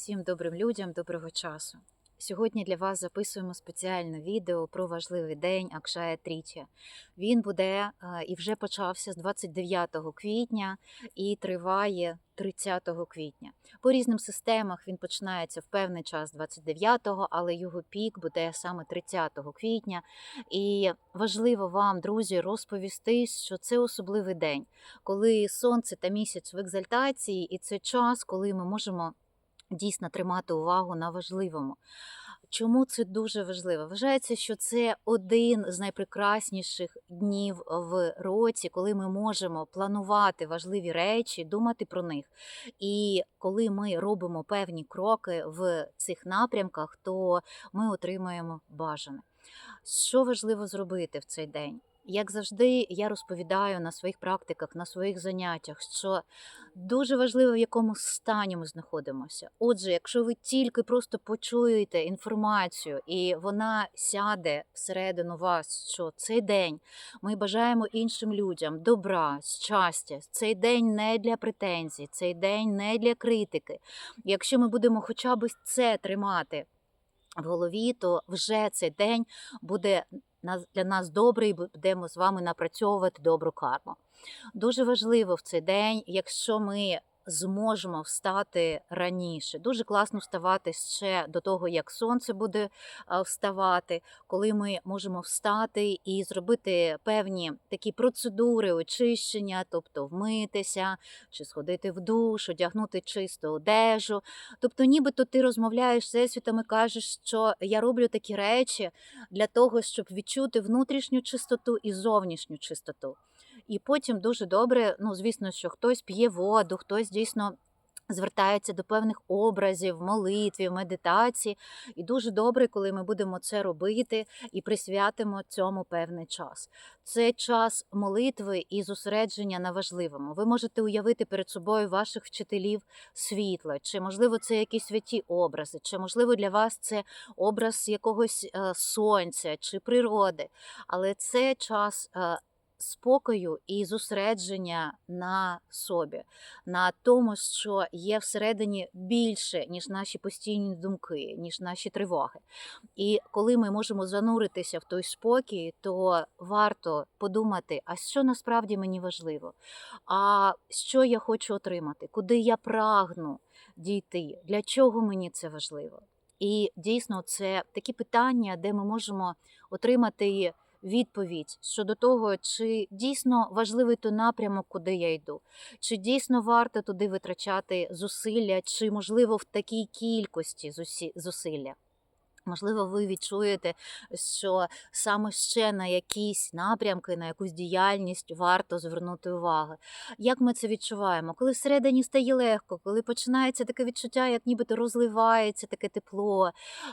Всім добрим людям, доброго часу. Сьогодні для вас записуємо спеціальне відео про важливий день Акшая Трічя. Він буде е, і вже почався з 29 квітня і триває 30 квітня. По різним системах він починається в певний час 29-го, але його пік буде саме 30 квітня. І важливо вам, друзі, розповісти, що це особливий день, коли сонце та місяць в екзальтації, і це час, коли ми можемо дійсно тримати увагу на важливому. Чому це дуже важливо? Вважається, що це один з найпрекрасніших днів в році, коли ми можемо планувати важливі речі, думати про них. І коли ми робимо певні кроки в цих напрямках, то ми отримаємо бажане. Що важливо зробити в цей день? Як завжди, я розповідаю на своїх практиках, на своїх заняттях, що дуже важливо, в якому стані ми знаходимося. Отже, якщо ви тільки просто почуєте інформацію, і вона сяде всередину вас, що цей день ми бажаємо іншим людям добра, щастя, цей день не для претензій, цей день не для критики. Якщо ми будемо хоча б це тримати в голові, то вже цей день буде для нас добрий, будемо з вами напрацьовувати добру карму. Дуже важливо в цей день, якщо ми зможемо встати раніше. Дуже класно вставати ще до того, як сонце буде вставати, коли ми можемо встати і зробити певні такі процедури очищення, тобто вмитися, чи сходити в душ, одягнути чисту одежу. Тобто, нібито ти розмовляєш з всесвітом і кажеш, що я роблю такі речі для того, щоб відчути внутрішню чистоту і зовнішню чистоту. І потім дуже добре, ну звісно, що хтось п'є воду, хтось дійсно. Звертається до певних образів, молитві, медитації. І дуже добре, коли ми будемо це робити і присвятимо цьому певний час. Це час молитви і зосередження на важливому. Ви можете уявити перед собою ваших вчителів світла, чи можливо це якісь святі образи, чи можливо для вас це образ якогось е, сонця чи природи. Але це час. Спокою і зосередження на собі, на тому, що є всередині більше, ніж наші постійні думки, ніж наші тривоги. І коли ми можемо зануритися в той спокій, то варто подумати, а що насправді мені важливо, а що я хочу отримати, куди я прагну дійти, для чого мені це важливо. І дійсно, це такі питання, де ми можемо отримати відповідь щодо того, чи дійсно важливий той напрямок, куди я йду, чи дійсно варто туди витрачати зусилля, чи можливо в такій кількості зусилля. Можливо, ви відчуєте, що саме ще на якісь напрямки, на якусь діяльність варто звернути увагу. Як ми це відчуваємо? Коли всередині стає легко, коли починається таке відчуття, як нібито розливається таке тепло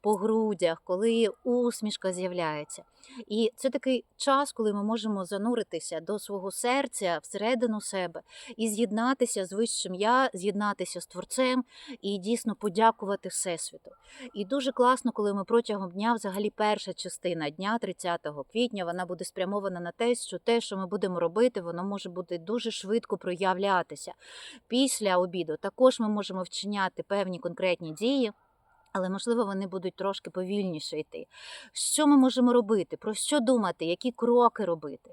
по грудях, коли усмішка з'являється. І це такий час, коли ми можемо зануритися до свого серця всередину себе і з'єднатися з вищим я, з'єднатися з творцем і дійсно подякувати Всесвіту. І дуже класно, коли ми протягом дня, взагалі, перша частина дня, 30 квітня, вона буде спрямована на те, що те, що ми будемо робити, воно може бути дуже швидко проявлятися. Після обіду також ми можемо вчиняти певні конкретні дії. Але можливо вони будуть трошки повільніше йти. Що ми можемо робити? Про що думати? Які кроки робити?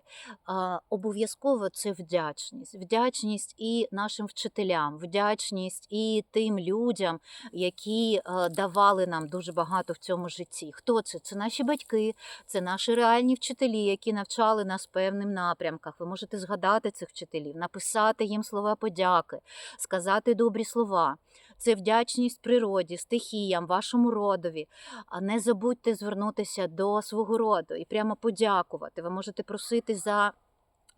Обов'язково це вдячність. Вдячність і нашим вчителям, вдячність і тим людям, які е, давали нам дуже багато в цьому житті. Хто це? Це наші батьки, це наші реальні вчителі, які навчали нас певним напрямках. Ви можете згадати цих вчителів, написати їм слова подяки, сказати добрі слова. Це вдячність природі, стихіям, вашому родові. А не забудьте звернутися до свого роду і прямо подякувати. Ви можете просити за.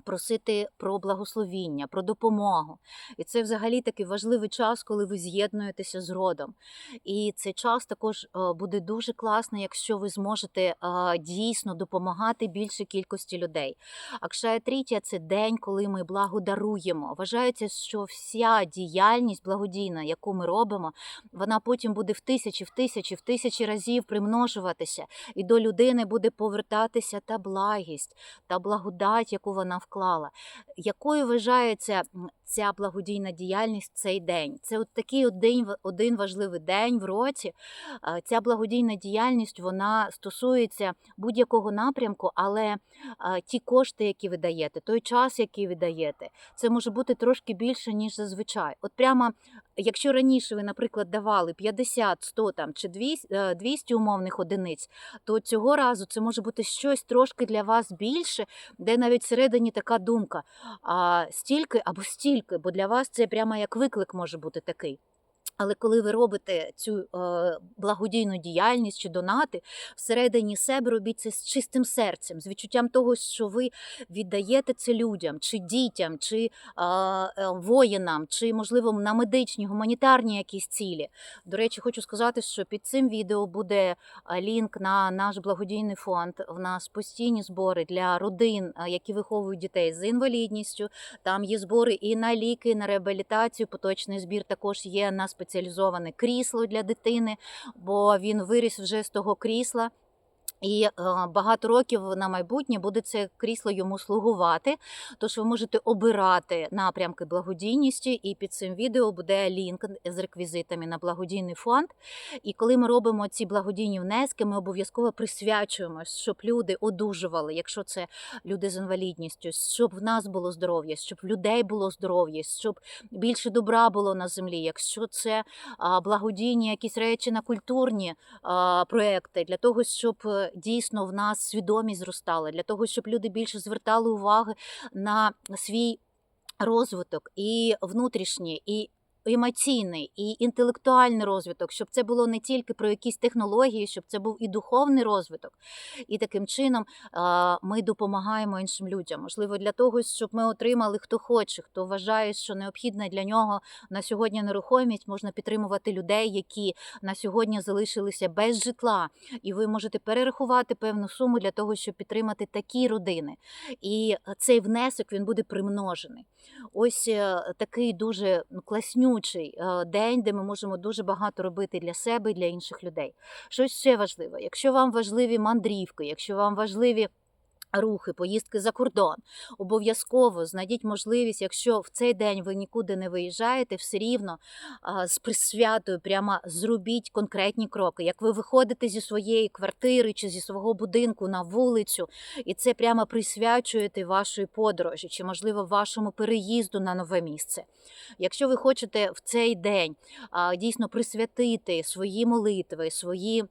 Просити про благословіння, про допомогу. І це взагалі такий важливий час, коли ви з'єднуєтеся з родом. І цей час також е, буде дуже класно, якщо ви зможете е, дійсно допомагати більшій кількості людей. Акшая Трітя це день, коли ми благодаруємо. Вважається, що вся діяльність благодійна, яку ми робимо, вона потім буде в тисячі, в тисячі, в тисячі разів примножуватися, і до людини буде повертатися та благість, та благодать, яку вона вклала. Якою вважається ця благодійна діяльність в цей день? Це от такий один, один важливий день в році. Ця благодійна діяльність вона стосується будь-якого напрямку, але ті кошти, які ви даєте, той час, який ви даєте, це може бути трошки більше, ніж зазвичай. От прямо, якщо раніше ви, наприклад, давали 50, 100 там, чи 200, е, 200 умовних одиниць, то цього разу це може бути щось трошки для вас більше, де навіть всередині така думка, а стільки або стільки, бо для вас це прямо як виклик може бути такий. Але коли ви робите цю е, благодійну діяльність чи донати, всередині себе робіть це з чистим серцем, з відчуттям того, що ви віддаєте це людям, чи дітям, чи е, воїнам, чи, можливо, на медичні, гуманітарні якісь цілі. До речі, хочу сказати, що під цим відео буде е, лінк на наш благодійний фонд. В нас постійні збори для родин, які виховують дітей з інвалідністю. Там є збори і на ліки, і на реабілітацію. Поточний збір також є на спеціалізоване крісло для дитини, бо він виріс вже з того крісла. І е, багато років на майбутнє буде це крісло йому слугувати. Тож ви можете обирати напрямки благодійності, і під цим відео буде лінк з реквізитами на благодійний фонд. І коли ми робимо ці благодійні внески, ми обов'язково присвячуємо, щоб люди одужували, якщо це люди з інвалідністю, щоб в нас було здоров'я, щоб в людей було здоров'я, щоб більше добра було на землі. Якщо це благодійні якісь речі на культурні проекти, для того, щоб е, дійсно в нас свідомість зростала, для того, щоб люди більше звертали уваги на свій розвиток і внутрішній, і емоційний, і інтелектуальний розвиток, щоб це було не тільки про якісь технології, щоб це був і духовний розвиток. І таким чином ми допомагаємо іншим людям. Можливо, для того, щоб ми отримали хто хоче, хто вважає, що необхідна для нього на сьогодні нерухомість, можна підтримувати людей, які на сьогодні залишилися без житла, і ви можете перерахувати певну суму для того, щоб підтримати такі родини. І цей внесок він буде примножений. Ось е, такий дуже ну, класнючий е, день, де ми можемо дуже багато робити для себе і для інших людей. Щось ще важливе. Якщо вам важливі мандрівки, якщо вам важливі рухи, поїздки за кордон, обов'язково знайдіть можливість, якщо в цей день ви нікуди не виїжджаєте, все рівно з присвятою прямо зробіть конкретні кроки. Як ви виходите зі своєї квартири чи зі свого будинку на вулицю, і це прямо присвячуєте вашої подорожі, чи, можливо, вашому переїзду на нове місце. Якщо ви хочете в цей день дійсно присвятити свої молитви, свої.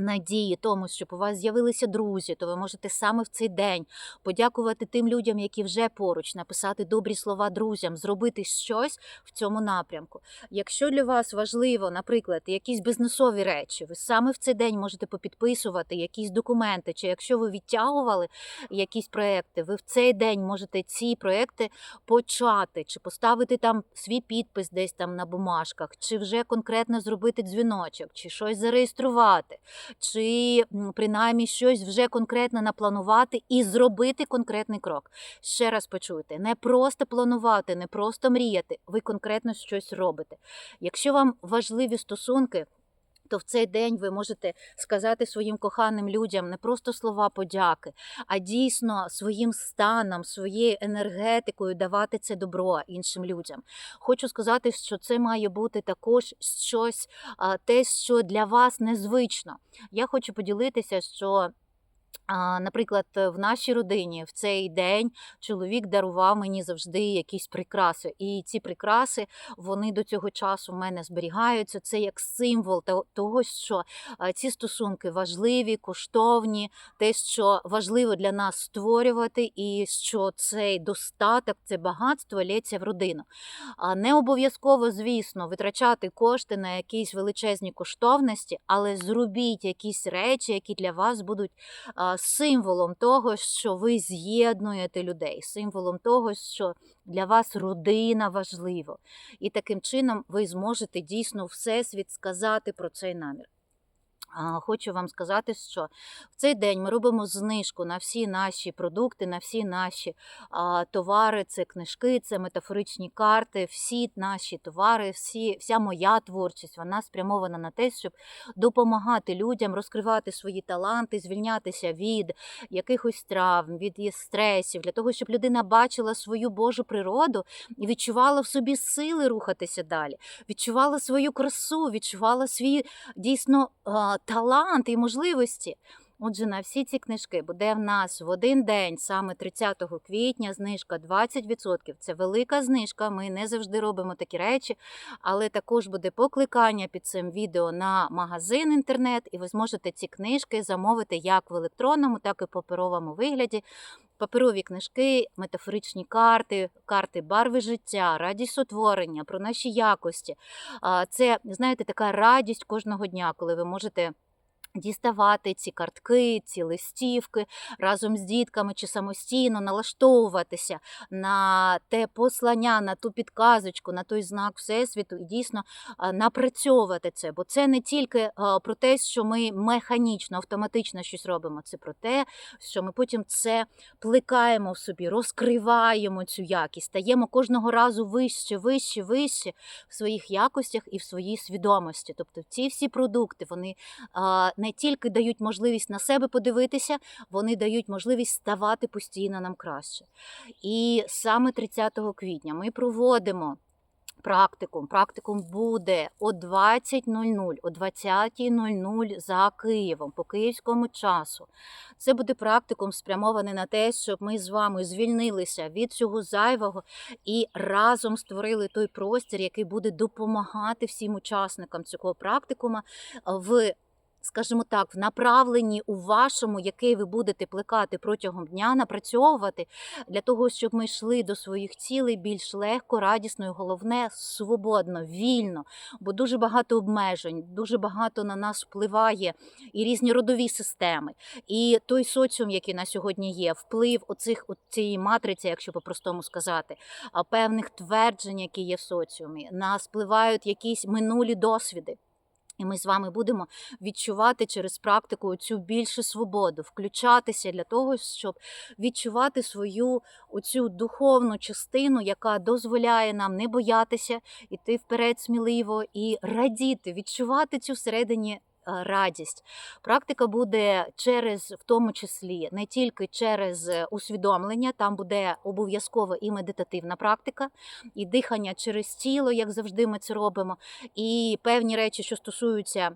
Надії тому, щоб у вас з'явилися друзі, то ви можете саме в цей день подякувати тим людям, які вже поруч, написати добрі слова друзям, зробити щось в цьому напрямку. Якщо для вас важливо, наприклад, якісь бізнесові речі, ви саме в цей день можете попідписувати якісь документи, чи якщо ви відтягували якісь проекти, ви в цей день можете ці проекти почати, чи поставити там свій підпис десь там на бумажках, чи вже конкретно зробити дзвіночок, чи щось зареєструвати чи принаймні щось вже конкретно напланувати і зробити конкретний крок. Ще раз почуйте, не просто планувати, не просто мріяти, ви конкретно щось робите. Якщо вам важливі стосунки, то в цей день ви можете сказати своїм коханим людям не просто слова подяки, а дійсно своїм станом, своєю енергетикою давати це добро іншим людям. Хочу сказати, що це має бути також щось, те, що для вас незвично. Я хочу поділитися, що. Наприклад, в нашій родині в цей день чоловік дарував мені завжди якісь прикраси, і ці прикраси вони до цього часу в мене зберігаються. Це як символ того, що ці стосунки важливі, коштовні, те, що важливо для нас створювати, і що цей достаток, це багатство лється в родину. Не обов'язково, звісно, витрачати кошти на якісь величезні коштовності, але зробіть якісь речі, які для вас будуть символом того, що ви з'єднуєте людей, символом того, що для вас родина важлива. І таким чином ви зможете дійсно всесвіт сказати про цей намір. Хочу вам сказати, що в цей день ми робимо знижку на всі наші продукти, на всі наші товари, це книжки, це метафоричні карти, всі наші товари, всі, вся моя творчість, вона спрямована на те, щоб допомагати людям розкривати свої таланти, звільнятися від якихось травм, від стресів, для того, щоб людина бачила свою Божу природу і відчувала в собі сили рухатися далі, відчувала свою красу, відчувала свій дійсно талант і можливості. Отже, на всі ці книжки буде в нас в один день, саме 30 квітня, знижка 20%. Це велика знижка. Ми не завжди робимо такі речі, але також буде покликання під цим відео на магазин інтернет, і ви зможете ці книжки замовити як в електронному, так і в паперовому вигляді. Паперові книжки, метафоричні карти, карти барви життя, радість сотворення, про наші якості. Це, знаєте, така радість кожного дня, коли ви можете. Діставати ці картки, ці листівки разом з дітками чи самостійно налаштовуватися на те послання, на ту підказочку, на той знак Всесвіту і дійсно напрацьовувати це. Бо це не тільки про те, що ми механічно, автоматично щось робимо, це про те, що ми потім це плекаємо в собі, розкриваємо цю якість, стаємо кожного разу вище, вище, вище в своїх якостях і в своїй свідомості. Тобто ці всі продукти вони а, не тільки дають можливість на себе подивитися, вони дають можливість ставати постійно нам краще. І саме 30 квітня ми проводимо. Практикум. Практикум буде о 20.00, о 20.00 за Києвом по київському часу. Це буде практикум спрямований на те, щоб ми з вами звільнилися від цього зайвого і разом створили той простір, який буде допомагати всім учасникам цього практикума в скажімо так, в направленні у вашому, який ви будете плекати протягом дня, напрацьовувати для того, щоб ми йшли до своїх цілей більш легко, радісно і головне свободно, вільно, бо дуже багато обмежень, дуже багато на нас впливає і різні родові системи, і той соціум, який на сьогодні є, вплив оцих цієї матриці, якщо по-простому сказати, певних тверджень, які є в соціумі, нас впливають якісь минулі досвіди. І ми з вами будемо відчувати через практику цю більшу свободу, включатися для того, щоб відчувати свою оцю духовну частину, яка дозволяє нам не боятися іти вперед сміливо і радіти, відчувати цю всередині радість. Практика буде через, в тому числі, не тільки через е, усвідомлення, там буде обов'язково і медитативна практика, і дихання через тіло, як завжди ми це робимо, і певні речі, що стосуються.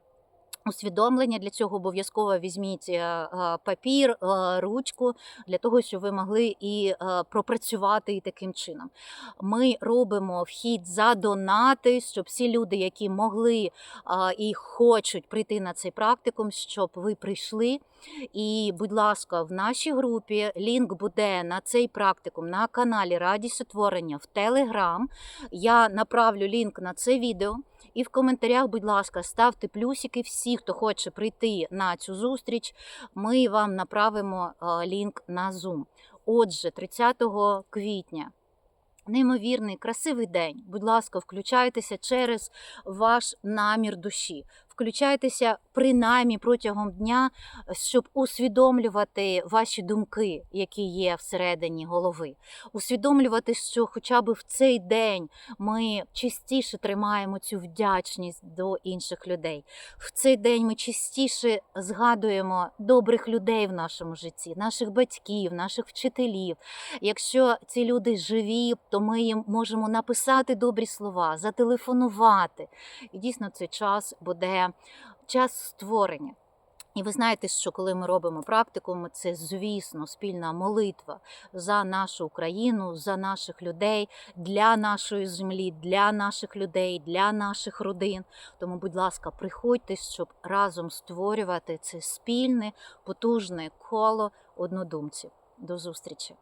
Усвідомлення для цього обов'язково візьміть е, е, папір, е, ручку для того, щоб ви могли і пропрацювати і таким чином. Ми робимо вхід за донати, щоб всі люди, які могли і хочуть прийти на цей практикум, щоб ви прийшли. І, будь ласка, в нашій групі лінк буде на цей практикум на каналі Радість Сотворення в Телеграм. Я направлю лінк на це відео. І в коментарях, будь ласка, ставте плюсики всі, хто хоче прийти на цю зустріч. Ми вам направимо лінк на Zoom. Отже, 30 квітня. Неймовірний, красивий день. Будь ласка, включайтеся через ваш намір душі. Включайтеся принаймні протягом дня, щоб усвідомлювати ваші думки, які є всередині голови. Усвідомлювати, що хоча б в цей день ми частіше тримаємо цю вдячність до інших людей. В цей день ми частіше згадуємо добрих людей в нашому житті, наших батьків, наших вчителів. Якщо ці люди живі, то ми їм можемо написати добрі слова, зателефонувати. І дійсно цей час буде час створення. І ви знаєте, що коли ми робимо практикум, це, звісно, спільна молитва за нашу Україну, за наших людей, для нашої землі, для наших людей, для наших родин. Тому, будь ласка, приходьте, щоб разом створювати це спільне, потужне коло однодумців. До зустрічі!